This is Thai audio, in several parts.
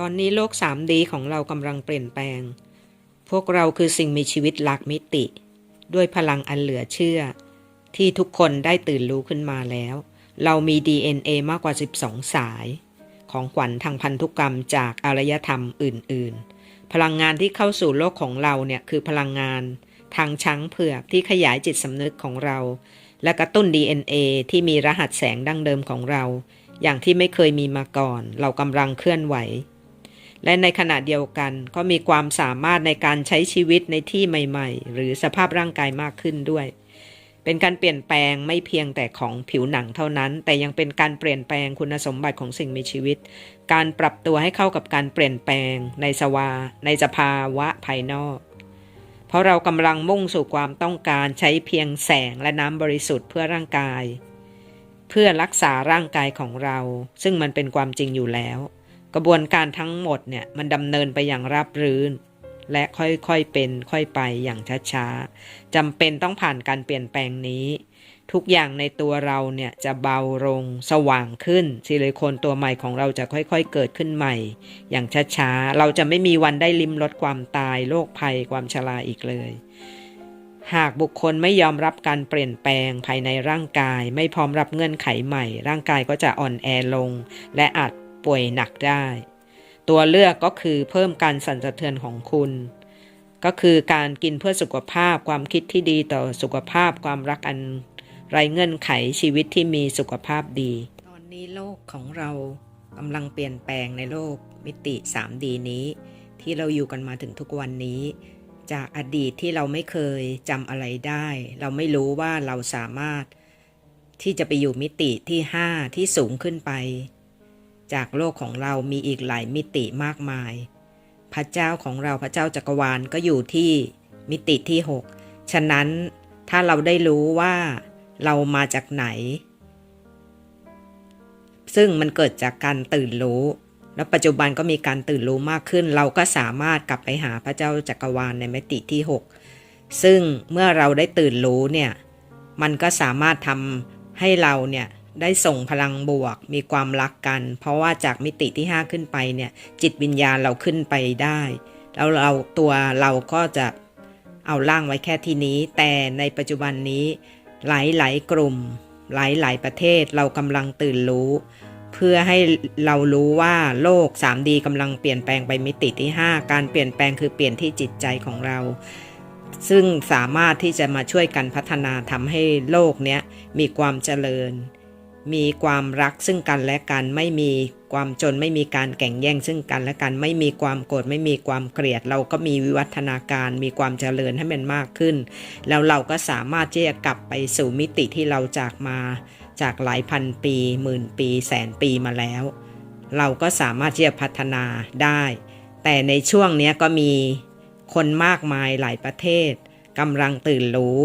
ตอนนี้โลก 3D ของเรากำลังเปลี่ยนแปลง พวกเราคือสิ่งมีชีวิตหลักมิติ ด้วยพลังอันเหลือเชื่อ ที่ทุกคนได้ตื่นรู้ขึ้นมาแล้ว เรามี DNA มากกว่า 12 สาย ของขวัญทางพันธุกรรมจากอารยธรรมอื่น ๆ พลังงานที่เข้าสู่โลกของเราเนี่ยคือพลังงาน ทางช้างเผือกที่ขยายจิตสำนึกของเรา และกระตุ้น DNA ที่มีรหัสแสงดั้งเดิมของเรา อย่างที่ไม่เคยมีมาก่อน เรากำลังเคลื่อนไหว และในขณะเดียวกันก็มีความสามารถในการใช้ชีวิตในที่ใหม่ๆ หรือสภาพร่างกายมากขึ้นด้วย เป็นการเปลี่ยนแปลงไม่เพียงแต่ของผิวหนังเท่านั้น แต่ยังเป็นการเปลี่ยนแปลงคุณสมบัติของสิ่งมีชีวิต การปรับตัวให้เข้ากับการเปลี่ยนแปลง ในสวา ในสภาวะภายนอก เพราะเรากำลังมุ่งสู่ความต้องการใช้เพียงแสงและน้ำบริสุทธิ์เพื่อร่างกาย เพื่อรักษาร่างกายของเรา ซึ่งมันเป็นความจริงอยู่แล้ว กระบวนการทั้งหมดเนี่ยมันดำเนินไปอย่างราบรื่น และค่อยๆเป็นค่อยไปอย่างช้าๆจำเป็นต้องผ่านการเปลี่ยนแปลงนี้ ทุกอย่างในตัวเราเนี่ยจะเบาลงสว่างขึ้นซิลิโคนตัวใหม่ของเราจะค่อยๆเกิดขึ้นใหม่ อย่างช้าๆ เราจะไม่มีวันได้ลิมลดความตายโรคภัยความชราอีกเลยหากบุคคลไม่ยอมรับการเปลี่ยนแปลงภายในร่างกาย ไม่พร้อมรับเงื่อนไขใหม่ ร่างกายก็จะอ่อนแอลง และอาจ ป่วยหนักได้ ตัวเลือกก็คือเพิ่มการสั่นสะเทือนของคุณ ก็คือการกินเพื่อสุขภาพความคิดที่ดีต่อสุขภาพความรักอันไรเงื่อนไขชีวิตที่มีสุขภาพดี ตอนนี้โลกของเรากำลังเปลี่ยนแปลงในโลกมิติ 3D นี้ ที่เราอยู่กันมาถึงทุกวันนี้ จากอดีตที่เราไม่เคยจำอะไรได้ เราไม่รู้ว่าเราสามารถที่จะไปอยู่มิติที่ 5 ที่สูงขึ้นไป จากโลกของเรามีอีกหลายมิติมากมาย พระเจ้าของเราพระเจ้าจักรวาลก็อยู่ที่มิติที่ 6 ฉะนั้นถ้าเราได้รู้ว่าเรามาจากไหน ซึ่งมันเกิดจากการตื่นรู้ แล้วปัจจุบันก็มีการตื่นรู้มากขึ้น เราก็สามารถกลับไปหาพระเจ้าจักรวาลในมิติที่ 6 ซึ่งเมื่อเราได้ตื่นรู้เนี่ย มันก็สามารถทำให้เราเนี่ย ได้ส่งพลังบวก มีความรักกัน เพราะว่าจากมิติที่ 5 ขึ้นไปเนี่ย จิตวิญญาณเราขึ้นไปได้ แล้วเราตัวเราก็จะเอาร่างไว้แค่ที่นี้ แต่ในปัจจุบันนี้ หลายๆกลุ่ม หลายๆประเทศเรากำลังตื่นรู้ เพื่อให้เรารู้ว่าโลก 3D กำลังเปลี่ยนแปลงไปมิติที่ 5 การเปลี่ยนแปลงคือเปลี่ยนที่จิตใจของเราซึ่งสามารถที่จะมาช่วยกันพัฒนาทำให้โลกเนี้ยมีความเจริญ มีความรักซึ่งกันและกัน ไม่มีความจนไม่มีการแข่งแย่งซึ่งกันและกัน ไม่มีความโกรธไม่มีความเกลียด เราก็มีวิวัฒนาการ มีความเจริญให้มันมากขึ้น แล้วเราก็สามารถที่จะกลับไปสู่มิติที่เราจากมาจากหลายพันปี หมื่นปี แสนปีมาแล้ว เราก็สามารถที่จะพัฒนาได้ แต่ในช่วงนี้ก็มีคนมากมายหลายประเทศกำลังตื่นรู้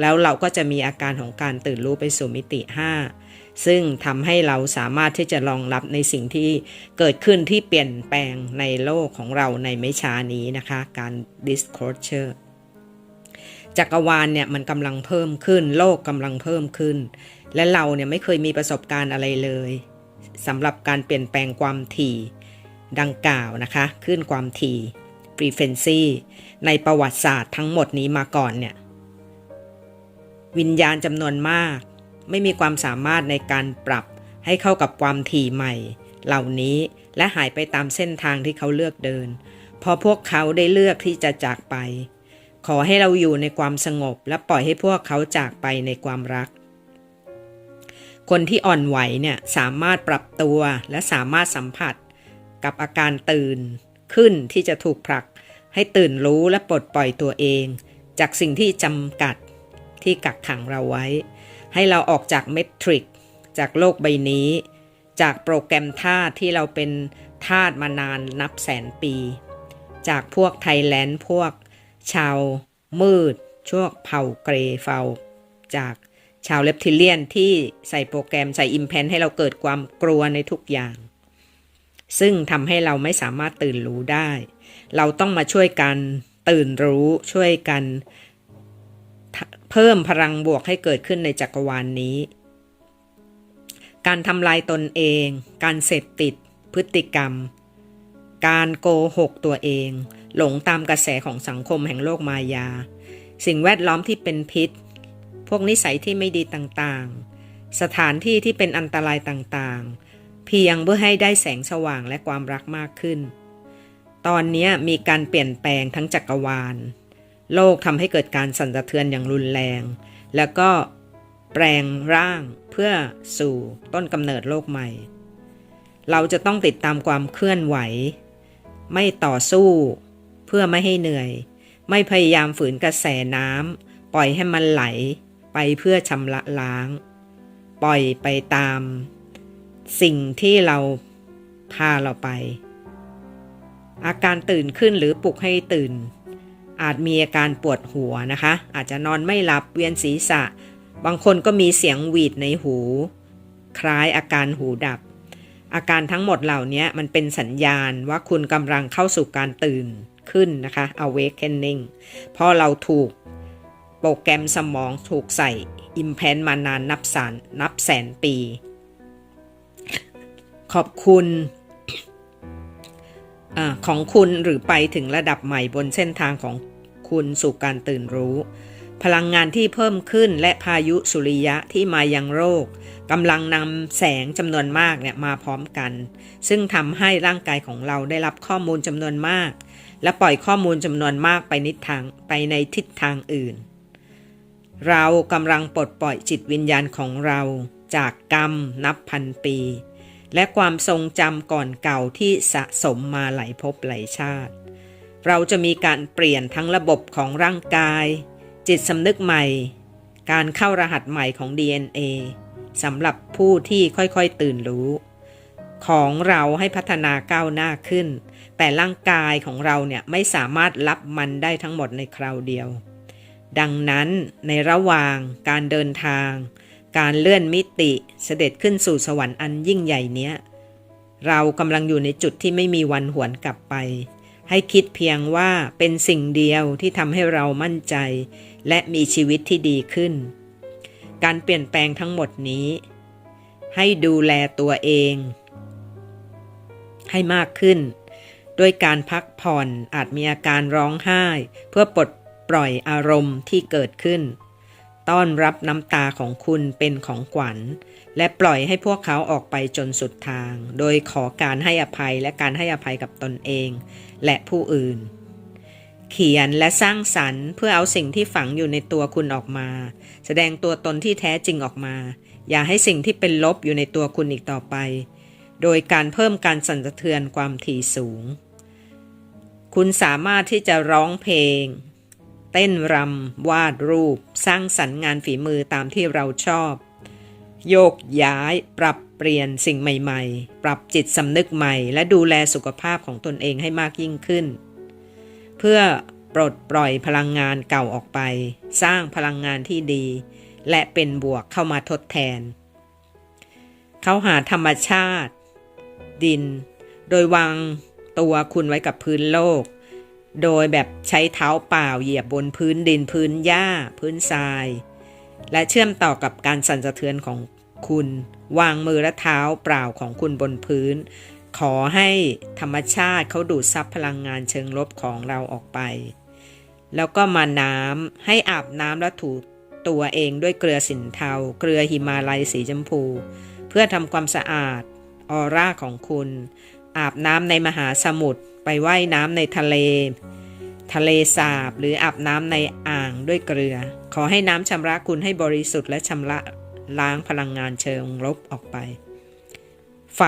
แล้วเราก็จะมีอาการของการตื่นรู้ไปสู่มิติ 5 ซึ่งทำให้เราสามารถที่จะรองรับในสิ่งที่เกิดขึ้นที่เปลี่ยนแปลงในโลกของเราในไม่ช้านี้นะคะ การ disclosure จักรวาลเนี่ยมันกำลังเพิ่มขึ้น โลกกำลังเพิ่มขึ้น และเราเนี่ยไม่เคยมีประสบการณ์อะไรเลยสำหรับการเปลี่ยนแปลงความถี่ดังกล่าวนะคะขึ้นความถี่ frequency ในประวัติศาสตร์ทั้งหมดนี้มาก่อนเนี่ยวิญญาณจำนวนมาก ไม่มีความสามารถในการปรับให้เข้ากับความถี่ใหม่ เหล่านี้และหายไปตามเส้นทางที่เขาเลือกเดิน พอพวกเขาได้เลือกที่จะจากไป ขอให้เราอยู่ในความสงบและปล่อยให้พวกเขาจากไปในความรัก คนที่อ่อนไหวเนี่ยสามารถปรับตัวและสามารถสัมผัส กับอาการตื่นขึ้นที่จะถูกผลัก ให้ตื่นรู้และปลดปล่อยตัวเอง จากสิ่งที่จำกัดที่กักขังเราไว้ ให้เราออกจากเมทริกจากโลกใบนี้ จากโปรแกรมธาตุที่เราเป็นธาตุมานานนับแสนปี จากพวกไทยแลนด์พวกชาวมืดช่วงเผ่าเกรเฟาจากชาวเลปทิเลียนที่ใส่โปรแกรมใส่อิมแพนให้เราเกิดความกลัวในทุกอย่าง ซึ่งทำให้เราไม่สามารถตื่นรู้ได้ เราต้องมาช่วยกันตื่นรู้ช่วยกัน เพิ่มพลังบวกให้เกิดขึ้นในจักรวาลนนี้ การทำลายตนเอง การเสพติด พฤติกรรม การโกหกตัวเอง หลงตามกระแสของสังคมแห่งโลกมายา สิ่งแวดล้อมที่เป็นพิษ พวกนิสัยที่ไม่ดีต่างๆ สถานที่ที่เป็นอันตรายต่างๆ เพียงเพื่อให้ได้แสงสว่างและความรักมากขึ้น ตอนนี้มีการเปลี่ยนแปลงทั้งจักรวาล โลกทำให้เกิดการสั่นสะเทือนอย่างรุนแรง แล้วก็แปลงร่างเพื่อสู่ต้นกำเนิดโลกใหม่ เราจะต้องติดตามความเคลื่อนไหว ไม่ต่อสู้ เพื่อไม่ให้เหนื่อย ไม่พยายามฝืนกระแสน้ำปล่อยให้มันไหลไปเพื่อชำระล้าง ปล่อยไปตาม สิ่งที่เราพาเราไป อาการตื่นขึ้นหรือปลุกให้ตื่น อาจมีอาการปวดหัวนะคะ อาจจะนอนไม่หลับเวียนศีรษะ บางคนก็มีเสียงหวีดในหู คล้ายอาการหูดับ อาการทั้งหมดเหล่านี้มันเป็นสัญญาณว่าคุณกำลังเข้าสู่การตื่นขึ้นนะคะ awakening เพราะเราถูกโปรแกรมสมองถูกใส่ implant มานานนับสานนับแสนปี ขอบคุณ อของคุณหรือไปถึงระดับใหม่บนเส้นทางของคุณสู่การตื่นรู้ พลังงานที่เพิ่มขึ้นและพายุสุริยะที่มายังโรคกำลังนำแสงจำนวนมากเนี่ยมาพร้อมกัน ซึ่งทำให้ร่างกายของเราได้รับข้อมูลจำนวนมาก และปล่อยข้อมูลจำนวนมากไปนิทางไปในทิศทางอื่น เรากำลังปลดปล่อยจิตวิญญาณของเราจากกรรมนับพันปี และความทรงจำก่อนเก่าที่สะสมมาหลายภพหลายชาติ เราจะมีการเปลี่ยนทั้งระบบของร่างกาย จิตสำนึกใหม่ การเข้ารหัสใหม่ของ DNA สำหรับผู้ที่ค่อยๆตื่นรู้ ของเราให้พัฒนาก้าวหน้าขึ้น แต่ร่างกายของเราเนี่ยไม่สามารถรับมันได้ทั้งหมดในคราวเดียว ดังนั้นในระหว่างการเดินทาง การเลื่อนมิติเสด็จขึ้นสู่สวรรค์อันยิ่งใหญ่เนี้ย เรากำลังอยู่ในจุดที่ไม่มีวันหวนกลับไป ให้คิดเพียงว่าเป็นสิ่งเดียวที่ทำให้เรามั่นใจ และมีชีวิตที่ดีขึ้น การเปลี่ยนแปลงทั้งหมดนี้ ให้ดูแลตัวเอง ให้มากขึ้นโดยการพักผ่อนอาจมีอาการร้องไห้ เพื่อปลดปล่อยอารมณ์ที่เกิดขึ้น ต้อนรับน้ำตาของคุณเป็นของขวัญ และปล่อยให้พวกเขาออกไปจนสุดทาง โดยขอการให้อภัยและการให้อภัยกับตนเอง และผู้อื่น เขียนและสร้างสรรค์เพื่อเอาสิ่งที่ฝังอยู่ในตัวคุณออกมา แสดงตัวตนที่แท้จริงออกมา อย่าให้สิ่งที่เป็นลบอยู่ในตัวคุณอีกต่อไป โดยการเพิ่มการสั่นสะเทือนความถี่สูง คุณสามารถที่จะร้องเพลง เต้นรำวาดรูป สร้างสรรค์งานฝีมือตามที่เราชอบ โยกย้าย ปรับเปลี่ยนสิ่งใหม่ ๆ ปรับจิตสำนึกใหม่ และดูแลสุขภาพของตนเองให้มากยิ่งขึ้น เพื่อปลดปล่อยพลังงานเก่าออกไป สร้างพลังงานที่ดี และเป็นบวกเข้ามาทดแทน เขาหาธรรมชาติ ดิน โดยวางตัวคุณไว้กับพื้นโลก โดยแบบใช้เท้าเปล่าเหยียบบนพื้นดินพื้นหญ้า พื้นทราย และเชื่อมต่อกับการสั่นสะเทือนของคุณ วางมือและเท้าเปล่าของคุณบนพื้น ขอให้ธรรมชาติเขาดูดซับพลังงานเชิงลบของเราออกไป แล้วก็มาน้ำให้อาบน้ำและถูตัวเองด้วยเกลือสินเทา เกลือหิมาลัยสีชมพู เพื่อทำความสะอาดออร่าของคุณ อาบน้ำในมหาสมุทร ไปไว่ายน้ำในทะเล ทะเลสาบหรืออาบน้ำในอ่างด้วยเกลือ ขอให้น้ำชำระคุณให้บริสุทธิ์และชำระล้างพลังงานเชิงลบออกไป ไฟ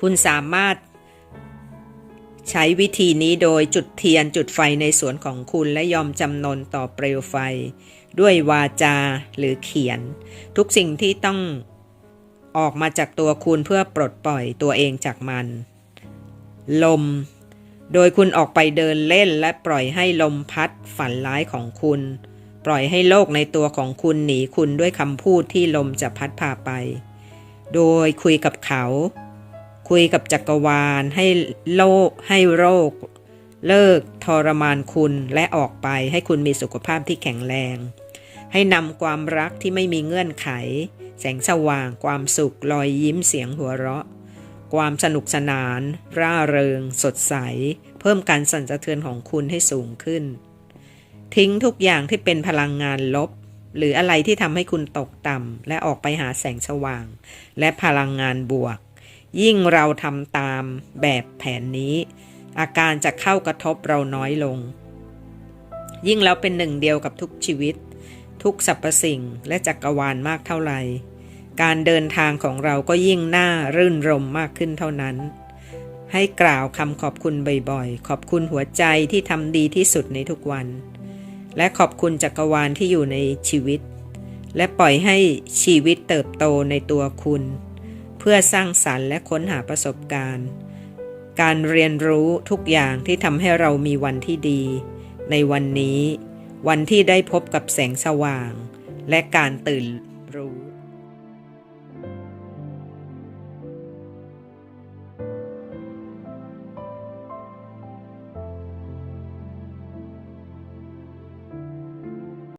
คุณสามารถใช้วิธีนี้โดยจุดเทียนจุดไฟในสวนของคุณและยอมจำนนต่อเปลวไฟ ด้วยวาจาหรือเขียน ทุกสิ่งที่ต้องออกมาจากตัวคุณเพื่อปลดปล่อยตัวเองจากมัน ลม โดยคุณออกไปเดินเล่นและปล่อยให้ลมพัดฝันร้ายของคุณ ปล่อยให้โลกในตัวของคุณหนีคุณด้วยคำพูดที่ลมจะพัดพาไป โดยคุยกับเขา คุยกับจักรวาลให้โลกให้โรค เลิกทรมานคุณและออกไปให้คุณมีสุขภาพที่แข็งแรง ให้นำความรักที่ไม่มีเงื่อนไข แสงสว่างความสุขรอยยิ้มเสียงหัวเราะ ความสนุกสนาน ร่าเริง สดใส เพิ่มการสั่นสะเทือนของคุณให้สูงขึ้น ทิ้งทุกอย่างที่เป็นพลังงานลบ หรืออะไรที่ทำให้คุณตกต่ำและออกไปหาแสงสว่าง และพลังงานบวก ยิ่งเราทำตามแบบแผนนี้ อาการจะเข้ากระทบเราน้อยลง ยิ่งเราเป็นหนึ่งเดียวกับทุกชีวิต ทุกสรรพสิ่งและจักรวาลมากเท่าไหร่ การเดินทางของเราก็ยิ่งน่ารื่นรมมากขึ้นเท่านั้น ให้กล่าวคำขอบคุณบ่อยๆ ขอบคุณหัวใจที่ทำดีที่สุดในทุกวัน และขอบคุณจักรวาลที่อยู่ในชีวิต และปล่อยให้ชีวิตเติบโตในตัวคุณ เพื่อสร้างสรรค์และค้นหาประสบการณ์ การเรียนรู้ทุกอย่างที่ทำให้เรามีวันที่ดี ในวันนี้ วันที่ได้พบกับแสงสว่าง และการตื่นรู้